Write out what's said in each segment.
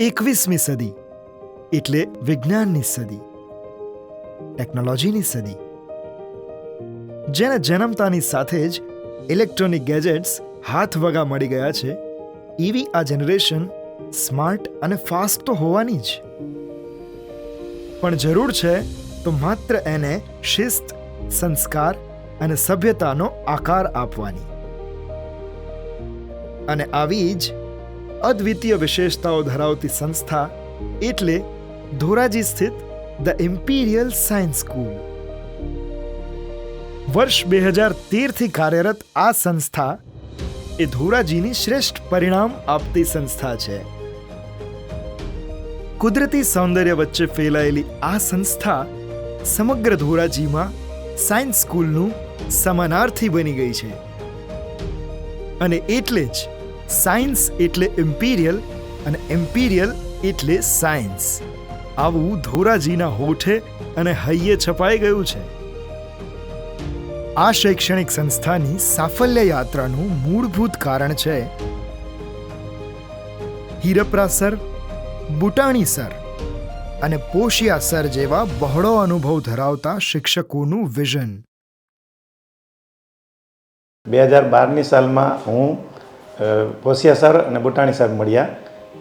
એકવીસમી સદી એટલે વિજ્ઞાનની સદી ટેકનોલોજીની સદી. જેને જન્મતાની સાથે જ ઇલેક્ટ્રોનિક ગેજેટ્સ હાથ વગા મળી ગયા છે એવી આ જનરેશન સ્માર્ટ અને ફાસ્ટ તો હોવાની જ. પણ જરૂર છે તો માત્ર એને શિસ્ત, સંસ્કાર અને સભ્યતાનો આકાર આપવાની. અને આવી જ અદ્વિતીય વિશેષતાઓ ધરાવતી સંસ્થા એટલે ધોરાજી સ્થિત ધ ઇમ્પિરિયલ સાયન્સ સ્કૂલ. વર્ષ બે હજાર તેરથી કાર્યરત આ સંસ્થા એ ધોરાજીની શ્રેષ્ઠ પરિણામ આપતી સંસ્થા છે. કુદરતી સૌંદર્ય વચ્ચે ફેલાયેલી આ સંસ્થા સમગ્ર ધોરાજીમાં સાયન્સ સ્કૂલનું સમાનાર્થી બની ગઈ છે. અને એટલે જ સાયન્સ એટલે ઇમ્પિરિયલ અને એમ્પિરિયલ એટલે સાયન્સ. આવું ધોરાજીના હોઠે અને હૈયે છપાઈ ગયું છે. આ શૈક્ષણિક સંસ્થાની સાફલ્ય યાત્રાનું મૂળભૂત કારણ છે હીરપરા સર, બુટાણી સર અને પોશિયા સર જેવા બહોળો અનુભવ ધરાવતા શિક્ષકોનું વિઝન. બે હજાર બારની સાલમાં હું અ, સર અને બુટાણી સર મળ્યા.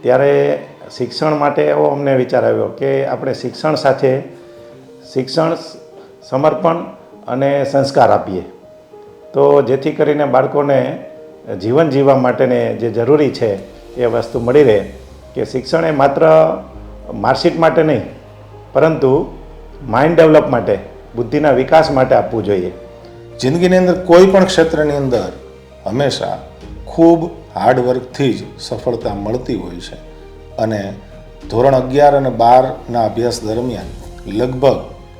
ત્યારે શિક્ષણ માટે એવો અમને વિચાર આવ્યો કે આપણે શિક્ષણ સાથે શિક્ષણ સમર્પણ અને સંસ્કાર આપીએ. તો જેથી કરીને બાળકોને જીવન જીવવા માટેને જે જરૂરી છે એ વસ્તુ મળી રહે કે શિક્ષણ એ માત્ર માર્કશીટ માટે નહીં પરંતુ માઇન્ડ ડેવલપ માટે બુદ્ધિના વિકાસ માટે આપવું જોઈએ. જિંદગીની અંદર કોઈ પણ ક્ષેત્રની અંદર હંમેશા ખૂબ હાર્ડવર્કથી જ સફળતા મળતી હોય છે. અને ધોરણ અગિયાર અને બારના અભ્યાસ દરમિયાન લગભગ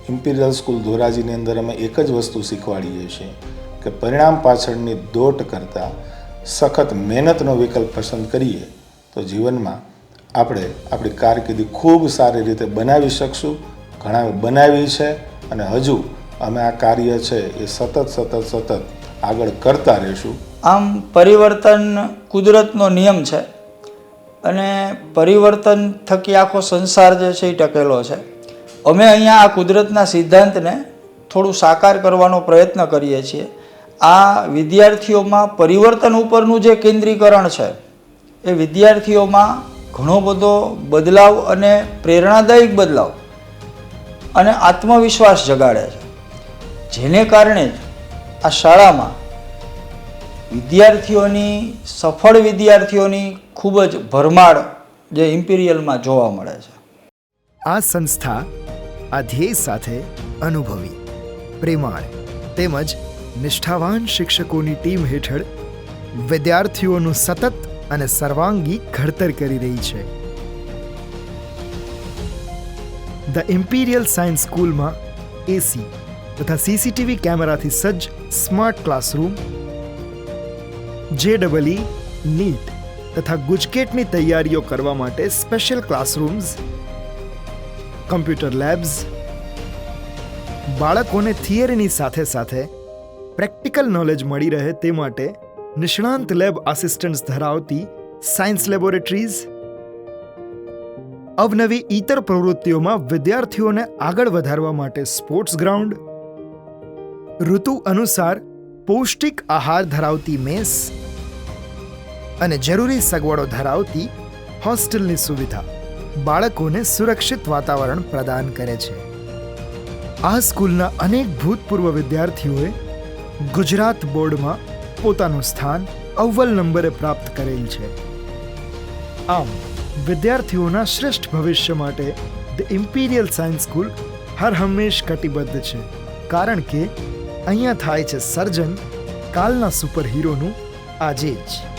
ઇમ્પિરિયલ સ્કૂલ ધોરાજીની અંદર અમે એક જ વસ્તુ શીખવાડીએ છીએ કે પરિણામ પાછળની દોટ કરતાં સખત મહેનતનો વિકલ્પ પસંદ કરીએ તો જીવનમાં આપણે આપણી કારકિર્દી ખૂબ સારી રીતે બનાવી શકશું. ઘણા બનાવી છે અને હજુ અમે આ કાર્ય છે એ સતત સતત સતત આગળ કરતા રહીશું. આમ પરિવર્તન કુદરતનો નિયમ છે. અને પરિવર્તન થકી આખો સંસાર જે છે એ ટકેલો છે. અમે અહીંયા આ કુદરતના સિદ્ધાંતને થોડું સાકાર કરવાનો પ્રયત્ન કરીએ છીએ. આ વિદ્યાર્થીઓમાં પરિવર્તન ઉપરનું જે કેન્દ્રીકરણ છે, એ વિદ્યાર્થીઓમાં ઘણો બધો બદલાવ અને પ્રેરણાદાયક બદલાવ અને આત્મવિશ્વાસ જગાડે છે. જેને કારણે આ શાળામાં વિદ્યાર્થીઓની, સફળ વિદ્યાર્થીઓની ખૂબ જ ભરમાર જે ઇમ્પિરિયલમાં જોવા મળે છે. આ સંસ્થા આ ધ્યેય સાથે અનુભવી, પ્રેમાળ તેમજ નિષ્ઠાવાન શિક્ષકોની ટીમ હેઠળ વિદ્યાર્થીઓનું સતત અને સર્વાંગી ઘડતર કરી રહી છે. ધ ઇમ્પિરિયલ સાયન્સ સ્કૂલમાં એસી તથા સીસીટીવી કેમેરાથી સજ્જ સ્માર્ટ ક્લાસરૂમ જે ડબલઈ નીટ તથા ગુજકેટની તૈયારીઓ કરવા માટે સ્પેશિયલ ક્લાસરૂમ્સ, કમ્પ્યુટર લેબ્સ, બાળકોને થિયરીની સાથે સાથે પ્રેક્ટિકલ નોલેજ મળી રહે તે માટે નિષ્ણાંત લેબ આસિસ્ટન્ટ્સ ધરાવતી સાયન્સ લેબોરેટરીઝ, અવનવી ઇતર પ્રવૃત્તિઓમાં વિદ્યાર્થીઓને આગળ વધારવા માટે સ્પોર્ટ્સ ગ્રાઉન્ડ, ઋતુ અનુસાર પૌષ્ટિક આહાર ધરાવતી મેસ અને જરૂરી સગવડો ધરાવતી હોસ્ટેલની સુવિધા બાળકોને સુરક્ષિત વાતાવરણ પ્રદાન કરે છે. આ સ્કૂલના અનેક ભૂતપૂર્વ વિદ્યાર્થીઓએ ગુજરાત બોર્ડમાં પોતાનું સ્થાન અવ્વલ નંબરે પ્રાપ્ત કરેલ છે. આમ, વિદ્યાર્થીઓના શ્રેષ્ઠ ભવિષ્ય માટે ધ ઇમ્પિરિયલ સાયન્સ સ્કૂલ હર હંમેશ કટિબદ્ધ છે. કારણ કે, અહીંયા થાય છે સર્જન, કાલના સુપરહીરોનું આજે જ.